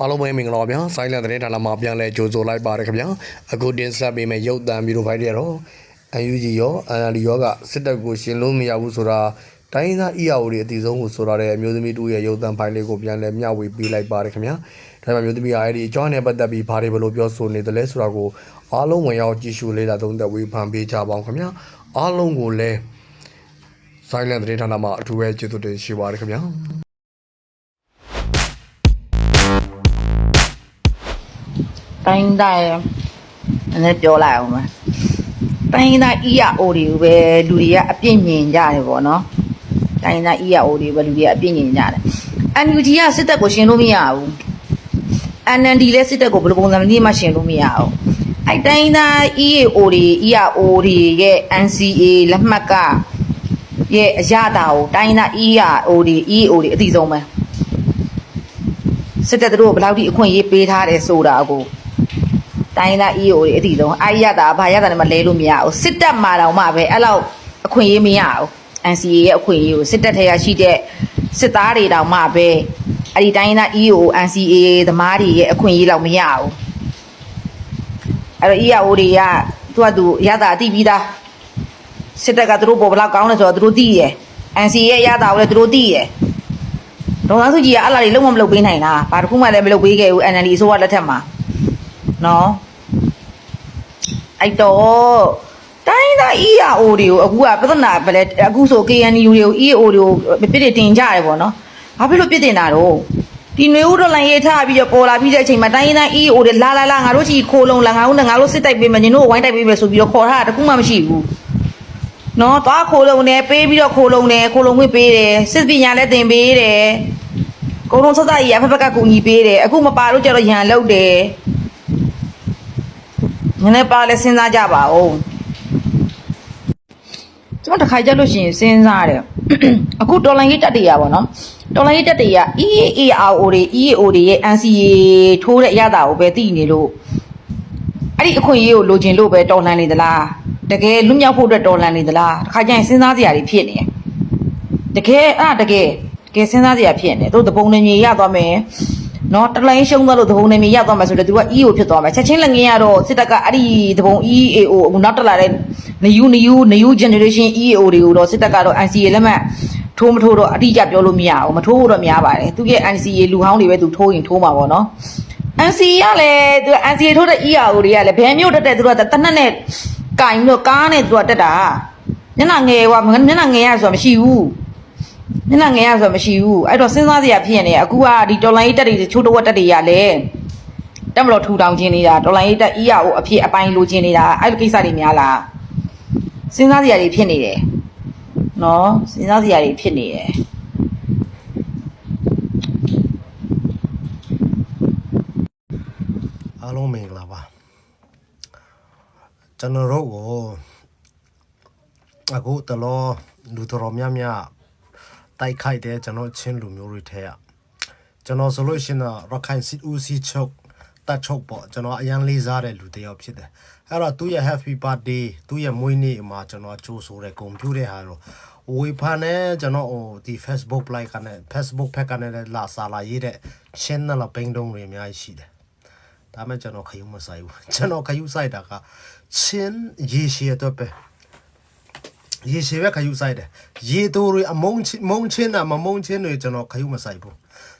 အားလုံးပဲမင်္ဂလာပါဗျာဆိုင်းလန်တဲ့ဌာနမှာပြန်လဲကြိုဆိုလိုက်ပါရခင်ဗျာအခုတင်ဆက်ပေးမယ့်ရုပ်သံဗီဒီယိုဖိုင်တွေကတော့ UNG ရော NLD ရောကစစ်တပ်ကိုရှင်လို့မရဘူးဆိုတာတိုင်းရင်းသား EAO တွေအတီဆုံးကိုဆိုရတဲ့အမျိုးသမီးတို့ရဲ့ရုပ်သံဖိုင်လေးကိုပြန်လဲမျှဝေပေးလိုက်ပါရခင်ဗျာဒါပေမဲ့မျိုးသမီးအားအဲ့ဒီအကြောင်းနဲ့ပတ်သက်ပြီးဘာတွေဘယ်လိုပြောဆိုနေတယ်လဲဆိုတာကိုအားလုံးဝင်ရောက်ကြည့်ရှုလေ့လာသုံးသပ်ဝေဖန်ပေးကြပါအောင်ခင်ဗျာအားလုံးကိုလည်း silent တဲ့ဌာနမှာအထူးပဲကျေးဇူးတင်ရှိပါရခင်ဗျာ တိုင်းတိုင်းလည်းပြောလိုက်အောင်မယ်တိုင်းတိုင်း EAO တွေကိုပဲလူတွေကအပြစ်မြင်ကြတယ်ပေါ့နော်တိုင်းတိုင်း EAO တွေပဲလူတွေကအပြစ်မြင်ကြတယ် NUG ကစစ်တပ်ကိုရှင်လို့မရဘူး NND လည်းစစ်တပ်ကိုဘယ်လိုပုံစံမျိုးမှရှင်လို့မရဘူးအဲ့တိုင်းတိုင်း EAO တွေ EAO တွေရဲ့ NCA လက်မှတ်ကရဲ့အရတာကိုတိုင်းတိုင်း EAO တွေ EAO တွေအတိဆုံးပဲစစ်တပ်တို့ကဘယ်လောက်ထိအခွင့်အရေးပေးထားတယ်ဆိုတာကို တိုင်းသား EO တွေအတီဆုံးအာရတာဘာရတာလည်းမလဲလို့မရဘူးစစ်တပ်မှာတော့မှပဲအဲ့လောက်အခွင့်အရေးမရဘူး NCA ရဲ့အခွင့်အရေးကိုစစ်တပ်ထဲရရှိတဲ့စစ်သားတွေတောင်မှပဲအဲ့ဒီတိုင်းသား EO NCA သမားတွေရဲ့အခွင့်အရေးလောက်မရဘူးအဲ့တော့ EO တွေကသူကသူရတာအတိပြီးသားစစ်တပ်ကသူတို့ပေါ်ဘယ်လောက်ကောင်းလဲဆိုတော့သူတို့သိရယ် NCA ရဲ့ရတာကိုလည်းသူတို့သိရယ်ဒေါ်လာစုကြီးကအဲ့လာတွေလုံးဝမလုပ်ပေးနိုင်တာဘာတစ်ခုမှလည်းမလုပ်ပေးခဲ့ဘူး NLD အစိုးရလက်ထက်မှာနော် အဲ့တော့တိုင်းသား EAO တွေကိုအခုကပြဿနာပဲလေအခုဆို KNU တွေကို EAO တွေကိုပြစ်တင်တင်ကြရတယ်ပေါ့နော်ဘာဖြစ်လို့ပြစ်တင်တာတော့ဒီနွေဦးတော်လိုင်းရေးထားပြီးတော့ပေါ်လာပြီးတဲ့အချိန်မှာတိုင်းသား EAO တွေလာလာလာငါတို့ချီခိုးလုံးလာငါတို့နဲ့ငါတို့စစ်တိုက်ပေးမယ်ညီတို့ဝိုင်းတိုက်ပေးမယ်ဆိုပြီးတော့ခေါ်ထားတာတခုမှမရှိဘူးနော်သွားခိုးလုံးနဲ့ပေးပြီးတော့ခိုးလုံးနဲ့ခိုးလုံးဝင်ပေးတယ်စစ်ပညာလည်းသင်ပေးတယ်ကုံလုံးဆက်ဆက်ကြီးအဖက်ဖက်ကကူညီပေးတယ်အခုမပါလို့ကျတော့ရန်လောက်တယ် နည်းနည်းပါလဲစဉ်းစားကြပါဦးကျွန်တော်တစ်ခါကြလို့ရှိရင်စဉ်းစားတယ်အခုတော်လိုင်းကြီးတက်တရပါတော့တော်လိုင်းကြီးတက်တရ EAARO တွေ EAO တွေရဲ့ NCA ထိုးတဲ့အရသာကိုပဲသိနေလို့အဲ့ဒီအခွင့်အရေးကိုလိုချင်လို့ပဲတော်လှန်နေသလားတကယ်လွတ်မြောက်ဖို့အတွက်တော်လှန်နေသလားတစ်ခါကျရင်စဉ်းစားစရာတွေဖြစ်နေတယ်တကယ်အဲ့ဒါတကယ်တကယ်စဉ်းစားစရာဖြစ်နေတယ်တို့တပုံနေမြေရသွားမယ် နော်တလိုင်းရှုံးသွားလို့သဘုံနေမြေရောက်သွားမှဆိုတော့သူက EO ဖြစ်သွားမှာချက်ချင်းလည်းငင်းရတော့စစ်တပ်ကအဲ့ဒီသဘုံ EAO အခုနောက်တက်လာတဲ့ new new new generation EAO တွေကိုတော့စစ်တပ်ကတော့ NCA လက်မှတ်ထိုးမထိုးတော့အတိအကျပြောလို့မရဘူးမထိုးဖို့တော့များပါတယ်သူရဲ့ NCA လူဟောင်းတွေပဲသူထိုးရင်ထိုးမှာပေါ့နော် NCA ကလည်းသူ NCA ထိုးတဲ့ EAO တွေကလည်းဘယ်မျိုးတက်တဲ့သူကတနက်နဲ့ကင်ပြီးတော့ကားနဲ့သူကတက်တာညနာငယ်ကမျက်နှာငယ်ရဆိုတာမရှိဘူး မျက်နှာငယ်ရဆိုတော့မရှိဘူးအဲ့တော့စဉ်းစားစရာဖြစ်နေအခုကဒီတော်လိုင်းရေးတက်တွေချိုးတဝက်တက်တွေရလဲတက်မလို့ထူထောင်ခြင်းနေတာတော်လိုင်းရေးတက် EAO အဖြစ်အပိုင်းလိုခြင်းနေတာအဲ့လိုကိစ္စတွေများလားစဉ်းစားစရာတွေဖြစ်နေတယ်နော်စဉ်းစားစရာတွေဖြစ်နေတယ်အားလုံးမင်္ဂလာပါကျွန်တော်တို့ကိုအခုတလောလူတော်များများ တိုက်ခိုက်တဲ့ကျွန်တော်ချင်းလူမျိုးတွေထဲကကျွန်တော်ဆိုလို့ရှိရင်တော့ရခိုင်စစ်ဦးစီးချုပ်တတ်ချုပ်ပေါ့ကျွန်တော်အရန်လေးစားတဲ့လူတစ်ယောက်ဖြစ်တယ်အဲ့တော့သူ့ရဲ့ happy birthday သူ့ရဲ့မွေးနေ့မှာကျွန်တော်ကြိုးဆိုတဲ့ဂုဏ်ပြုတဲ့ဟာတော့ဝေဖန်နဲ့ကျွန်တော်ဟိုဒီ Facebook like ကနေ Facebook ဖက်ကနေလည်းလာစာလာရေးတဲ့ channel ပင်းတုံးတွေအများကြီးရှိတယ်ဒါမှကျွန်တော်ခယူမဆိုင်ဘူးကျွန်တော်ခယူဆိုင်တာကချင်းရေရှည်အတွက်ပဲ ရေရှည်ပဲခယူဆိုင်တယ်ရေတိုးတွေအမုံချင်းမုံချင်းတာမမုံချင်းတွေကျွန်တော်ခယူမဆိုင်ဘူး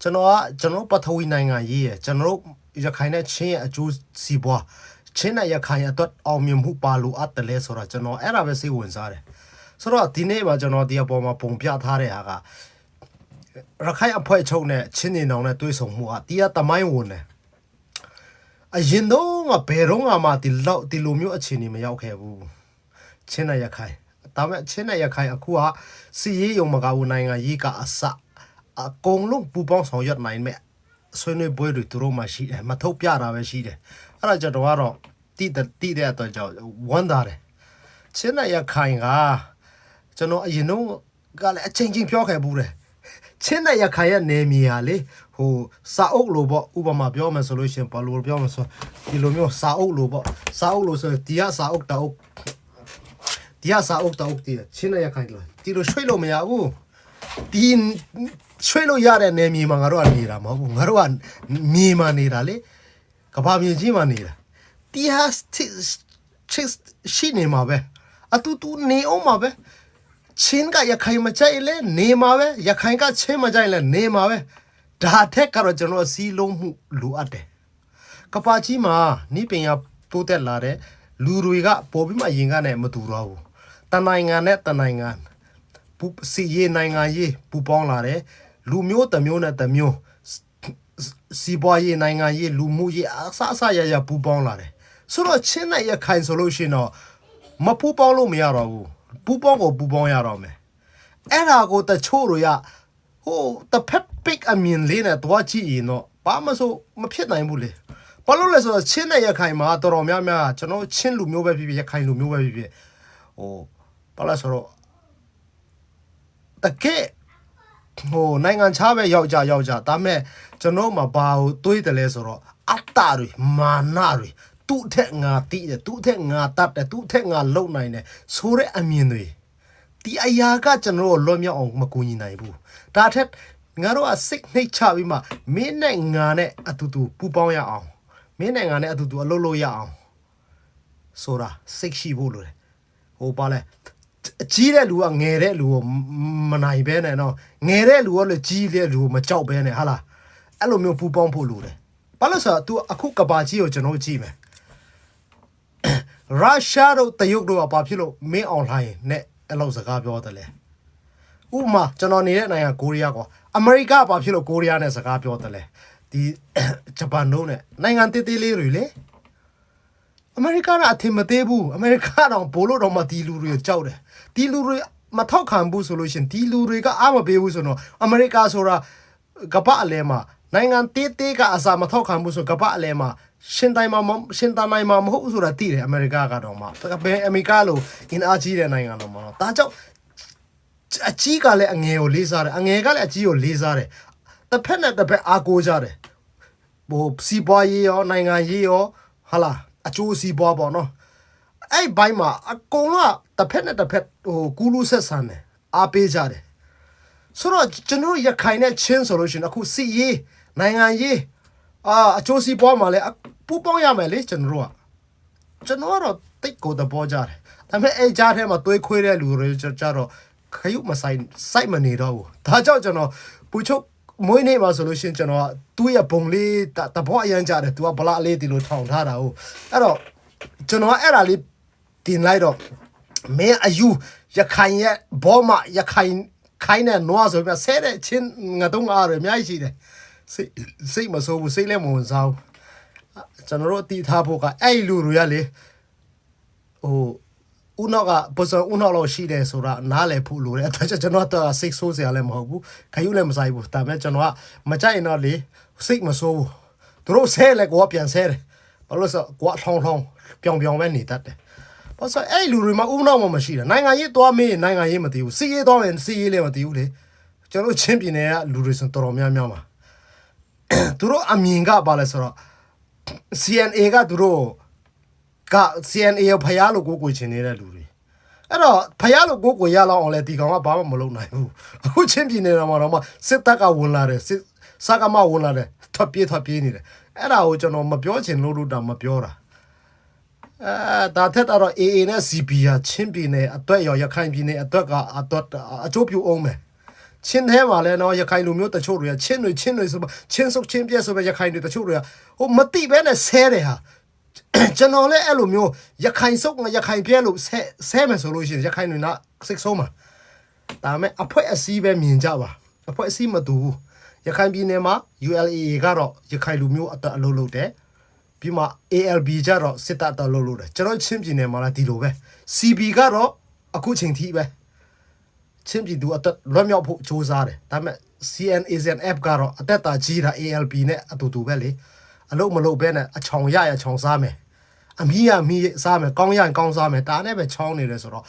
ကျွန်တော်ကကျွန်တော်ပထဝီနိုင်ငံရေးရကျွန်တော်ရခိုင်နဲ့ချင်းရဲ့အကျိုးစီးပွားချင်းနဲ့ရခိုင်အတွက်အောင်မြင်မှုပါလို့အပ်တယ်လဲဆိုတော့ကျွန်တော်အဲ့ဒါပဲစိတ်ဝင်စားတယ်ဆိုတော့ဒီနေ့မှာကျွန်တော်ဒီအပေါ်မှာပုံပြထားတဲ့ဟာကရခိုင်အဖွဲ့ချုပ်နဲ့ချင်းနေနောင်နဲ့တွေ့ဆုံမှုကတီးရတမိုင်းဝင်တယ်အရင်တော့ငါဘယ်တော့မှဒီလောက်ဒီလိုမျိုးအခြေအနေမရောက်ခဲ့ဘူးချင်းနဲ့ရခိုင် ဒါပေမဲ့ချင်းနဲ့ရခိုင်အခုကစီရေးယုံမကဘူးနိုင်ငံရေးကအစအကုန်လုံးပူပေါင်းဆောင်ရွက်နိုင်မဲ့ဆွေးနွေးပွဲတွေသူတို့မှရှိတယ်မထုတ်ပြတာပဲရှိတယ်အဲ့ဒါကြောင့်တော့ကတော့တိတတိတဲ့အတွက်ကြောင့်ဝမ်းသာတယ်ချင်းနဲ့ရခိုင်ကကျွန်တော်အရင်တော့ကလည်းအချိန်ချင်းပြောခဲ့ဘူးတယ်ချင်းနဲ့ရခိုင်ရဲ့နေမြေဟာလေဟိုစာအုပ်လိုပေါ့ဥပမာပြောမယ်ဆိုလို့ရှိရင်ဘာလို့ပြောမလဲဆိုဒီလိုမျိုးစာအုပ်လိုပေါ့စာအုပ်လိုဆိုဒီကစာအုပ်တောက် ဒီကစာအုပ်တောက်ဒီချင်းနဲ့ရခိုင်လို့ဒီလိုရွှေ့လို့မရဘူးဒီရွှေ့လို့ရတဲ့နေမြေမှာငါတို့ကနေတာမဟုတ်ဘူးငါတို့ကမြေမှာနေတာလေကဘာမြေကြီးမှာနေတာတီဟာချစ်ရှိနေမှာပဲအတူတူနေအောင်မှာပဲချင်းကရခိုင်မကြိုက်လဲနေမှာပဲရခိုင်ကချင်းမကြိုက်လဲနေမှာပဲဒါထက်ကတော့ကျွန်တော်စီးလုံးမှုလိုအပ်တယ်ကပါကြီးမှာနိပင်ရတိုးတက်လာတဲ့လူတွေကပေါ်ပြီးမှရင်ကနဲ့မတူတော့ဘူး တနိုင်ငံနဲ့တနိုင်ငံပူစီရေးနိုင်ငံရေးပူပေါင်းလာတယ်လူမျိုးတစ်မျိုးနဲ့တစ်မျိုးစီပွားရေးနိုင်ငံရေးလူမှုရေးအဆအဆရရပူပေါင်းလာတယ်ဆိုတော့ချင်းနဲ့ရခိုင်ဆိုလို့ရှိရင်တော့မပူပေါင်းလို့မရတော့ဘူးပူပေါင်းကိုပူပေါင်းရတော့မယ်အဲ့ဒါကိုတချို့တွေကဟိုတစ်ဖက်ပိတ်အမြင်လေးနဲ့တွားကြည့်ရင်တော့ဘာမှဆိုမဖြစ်နိုင်ဘူးလေဘာလို့လဲဆိုတော့ချင်းနဲ့ရခိုင်မှာတော်တော်များများကျွန်တော်ချင်းလူမျိုးပဲဖြစ်ဖြစ်ရခိုင်လူမျိုးပဲဖြစ်ဖြစ်ဟို ဘာလဲဆိုတော့တကယ်ဟိုနိုင်ငံခြားပဲရောက်ကြရောက်ကြဒါပေမဲ့ကျွန်တော်မှာဘာကိုတွေးတယ်လဲဆိုတော့အတ္တတွေမာနတွေသူ့ထက်ငါတိတယ်သူ့ထက်ငါတတ်တယ်သူ့ထက်ငါလုံနိုင်တယ်ဆိုတဲ့အမြင်တွေဒီအရာကကျွန်တော်တို့လွတ်မြောက်အောင်မကူညီနိုင်ဘူးဒါထက်ငါတို့ကစိတ်နှိတ်ချပြီးမှမင်းနဲ့ငါနဲ့အတူတူပူပေါင်းရအောင်မင်းနိုင်ငံနဲ့အတူတူအလုပ်လုပ်ရအောင်ဆိုတာစိတ်ရှိဖို့လိုတယ်ဟိုပါလဲအ ကြီးတဲ့လူကငယ်တဲ့လူကိုမနိုင်ဘဲနဲ့နော်ငယ်တဲ့လူကလည်းကြီးတဲ့လူကိုမကြောက်ဘဲနဲ့ဟာလားအဲ့လိုမျိုးပူပေါင်းဖို့လိုတယ်ဘာလို့ဆိုတော့ तू အခုကဘာကြီးကိုကျွန်တော်ကြည့်မယ်ရုရှားတို့တရုတ်တို့ကဘာဖြစ်လို့မင်းအွန်လိုင်းနဲ့အဲ့လိုစကားပြောတယ်လဲဥပမာကျွန်တော်နေတဲ့နိုင်ငံကိုရီးယားကအမေရိကဘာဖြစ်လို့ကိုရီးယားနဲ့စကားပြောတယ်လဲဒီဂျပန်တို့နဲ့နိုင်ငံတေးသေးလေးတွေလေအမေရိကကအထင်မသေးဘူးအမေရိကတော့ဘိုးလို့တော့မဒီလူတွေကြောက်တယ် ဒီလူတွေမထောက်ခံဘူးဆိုလို့ရှရင်ဒီလူတွေကအားမပေးဘူးဆိုတော့အမေရိကဆိုတာကပ္ပအလဲမှာနိုင်ငံတေးသေးကအစာမထောက်ခံဘူးဆိုကပ္ပအလဲမှာရှင်တိုင်းမှာမရှင်တိုင်းမှာမဟုတ်ဘူးဆိုတာသိတယ်အမေရိကကတော့မှဘယ်အမေရိကလို့အင်အားကြီးတဲ့နိုင်ငံတော့မှာဒါကြောင့်အကြီးကလည်းအငယ်ကိုလေးစားတယ်အငယ်ကလည်းအကြီးကိုလေးစားတယ်တစ်ဖက်နဲ့တစ်ဖက်အားကိုးကြတယ်ဟိုစီးပွားရေးရောနိုင်ငံရေးရောဟာလာအကျိုးစီးပွားပေါ့နော်အဲ့ဘိုင်းမှာအကုန်လုံးက တစ်ဖက်နဲ့တစ်ဖက်ဟိုကူးလူဆက်ဆန်တယ်အားပေးကြတယ်ဆိုတော့ကျွန်တော်ရခိုင်နဲ့ချင်းဆိုလို့ရှိရင်အခုစီရေးနိုင်ငံရေးအာအကျိုးစီးပွားမှာလည်းပူပေါင်းရမယ်လေကျွန်တော်တို့ကကျွန်တော်ကတော့တိတ်ကိုသဘောကျတယ်ဒါပေမဲ့အဲ့ကြားထဲမှာတွေးခွေးတဲ့လူတွေကြကြတော့ခရုမဆိုင်စိုက်မနေတော့ဘူးဒါကြောင့်ကျွန်တော်ပူချုပ်မွေးနေ့မှာဆိုလို့ရှိရင်ကျွန်တော်ကသူ့ရဲ့ဘုံလေးတတဘောအရန်ကြတယ်သူကဗလာလေးဒီလိုထောင်ထားတာဟုတ်အဲ့တော့ကျွန်တော်ကအဲ့ဒါလေးတင်လိုက်တော့ မင်းအယူရခိုင်ရဲ့ဘောမရခိုင်ခိုင်းတဲ့နွားဆိုပြဆဲတဲ့ချင်းငါတော့ငါရအများကြီးရှိတယ်စိတ်စိတ်မဆိုးဘူးစိတ်လည်းမဝင်စားဘူးကျွန်တော်တို့တည်ထားဖို့ကအဲ့လူတွေကလေဟိုဦးနောက်ကပစံဦးနောက်လောက်ရှိတယ်ဆိုတာနားလည်ဖို့လိုတယ်အဲ့ဒါကြောင့်ကျွန်တော်တော့စိတ်ဆိုးစရာလည်းမဟုတ်ဘူးခရုလည်းမဆိုင်ဘူးဒါပေမဲ့ကျွန်တော်ကမကြိုက်ရင်တော့လေစိတ်မဆိုးဘူးသူတို့ဆဲလဲကိုကပြန်ဆဲတယ်ဘာလို့လဲဆိုကိုကထောင်းထောင်းပြောင်ပြောင်ပဲနေတတ်တယ် ဘာလို့ဆိုအဲ့လူတွေမှာဦးနောက်မှမရှိတယ်နိုင်ငံရေးသွားမေးရင်နိုင်ငံရေးမသိဘူးစီးရေးသွားရင်စီးရေးလည်းမသိဘူးလေကျွန်တော်ချင်းပြည်နယ်ကလူတွေဆိုတော်တော်များများမှာသူတို့အမြင်ကဘာလဲဆိုတော့ CNA ကသူတို့က CNA ကိုဖျားလို့ကိုကိုချင်နေတဲ့လူတွေအဲ့တော့ဖျားလို့ကိုကိုရလောက်အောင်လဲဒီကောင်ကဘာမှမလုပ်နိုင်ဘူးအခုချင်းပြည်နယ်မှာတော့မှစစ်တပ်ကဝင်လာတယ်စစ်စကားမဝင်လာတယ်ထွက်ပြေးထွက်ပြေးနေတယ်အဲ့ဒါကိုကျွန်တော်မပြောချင်လို့လို့တော့မပြောတာ အဲဒါထက်တော့ AA နဲ့ CP ဟာချင်းပြည်နယ်အတွက်ရောရခိုင်ပြည်နယ်အတွက်ကအတော့အကျိုးပြုအောင်မယ်ချင်းထဲမှာလဲနော်ရခိုင်လူမျိုးတချို့တွေကချင်းတွေချင်းတွေဆိုချင်းစုပ်ချင်းပြက်ဆိုပဲရခိုင်တွေတချို့တွေကဟိုမတိပဲနဲ့ဆဲတယ်ဟာကျွန်တော်လည်းအဲ့လိုမျိုးရခိုင်စုပ်ငါရခိုင်ပြက်လို့ဆဲဆဲမယ်ဆိုလို့ရှိရင်ရခိုင်တွေနာစိတ်ဆိုးမှာဒါပေမဲ့အဖွဲအစည်းပဲမြင်ကြပါအဖွဲအစည်းမတူဘူးရခိုင်ပြည်နယ်မှာ ULA ကတော့ရခိုင်လူမျိုးအတအလုပ်လုပ်တယ် ပြီးမှ ALB ကြတော့စစ်တပ်အတအလုပ်လုပ်တယ်ကျွန်တော်ချင်းပြည်နယ်မှာလည်းဒီလိုပဲ CB ကတော့အခုချိန်ထိပဲချင်းပြည်သူအသက်လွတ်မြောက်ဖို့စ조사တယ်ဒါပေမဲ့ CNAZN app ကတော့အသက်တာကြီးတာ ALP နဲ့အတူတူပဲလေအလုံးမလုံးပဲနဲ့အချောင်ရရချောင်စားမယ်အမီးရမီးစားမယ်ကောင်းရရင်ကောင်းစားမယ်ဒါနဲ့ပဲချောင်းနေတယ်ဆိုတော့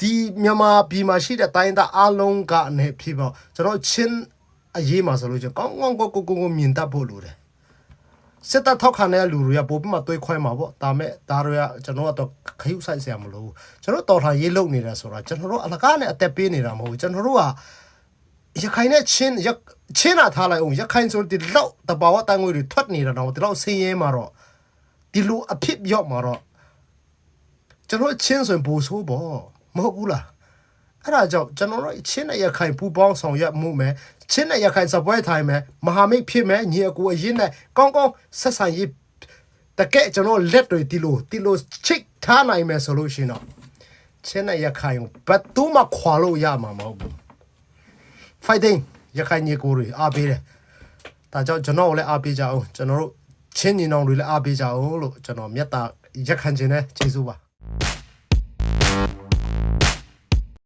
ဒီမြန်မာပြည်မှာရှိတဲ့တိုင်းသားအလုံးကအနေဖြစ်ပေါ့ကျွန်တော်ချင်းအရေးမှာဆိုလို့ချင်းကောင်းကောင်းကိုကိုကိုကိုမြင်တတ်ဖို့လိုတယ် စစ်တပ်ထောက်ခံတဲ့လူတွေကပို့ပြီးမှတွေးခွဲမှာပေါ့ဒါမဲ့ဒါတွေကကျွန်တော်ကတော့ခရုဆိုင်ဆရာမလို့ကျွန်တော်တော်ထာရေးလုပ်နေတယ်ဆိုတာကျွန်တော်တို့အလကားနဲ့အသက်ပေးနေတာမဟုတ်ဘူးကျွန်တော်တို့ကရခိုင်နဲ့ချင်းရချင်းလာထားလိုက်အောင်ရခိုင်ဆိုဒီလောက်တဘာဝတန်ငွေတွေထွက်နေတာတော့ဒီလောက်ဆင်းရဲမှာတော့ဒီလိုအဖြစ်ရောက်မှာတော့ကျွန်တော်ချင်းဆိုရင်ဘူဆိုးပေါ့မဟုတ်ဘူးလားအဲ့ဒါကြောင့်ကျွန်တော်တို့ချင်းနဲ့ရခိုင်ပူပေါင်းဆောင်ရွက်မှုမယ် ချင်းနဲ့ရခိုင်စပွဲထိုင်မယ်မဟာမိတ်ဖြစ်မယ်ညီအကိုအရင်နဲ့ကောင်းကောင်းဆက်ဆံရေးတကယ်ကျွန်တော်လက်တွေဒီလိုဒီလိုချစ်ထားနိုင်မယ်ဆိုလို့ရှိရင်တော့ချင်းနဲ့ရခိုင်ကိုဘယ်သူမှခွာလို့ရမှာမဟုတ်ဘူး fighting ရခိုင်ညီကိုတွေအားပေးတယ်ဒါကြောင့်ကျွန်တော်ကိုလည်းအားပေးကြအောင်ကျွန်တော်တို့ချင်းညီနောင်တွေလည်းအားပေးကြအောင်လို့ကျွန်တော်မြတ်တာရက်ခံခြင်းနဲ့ကျေးဇူးပါ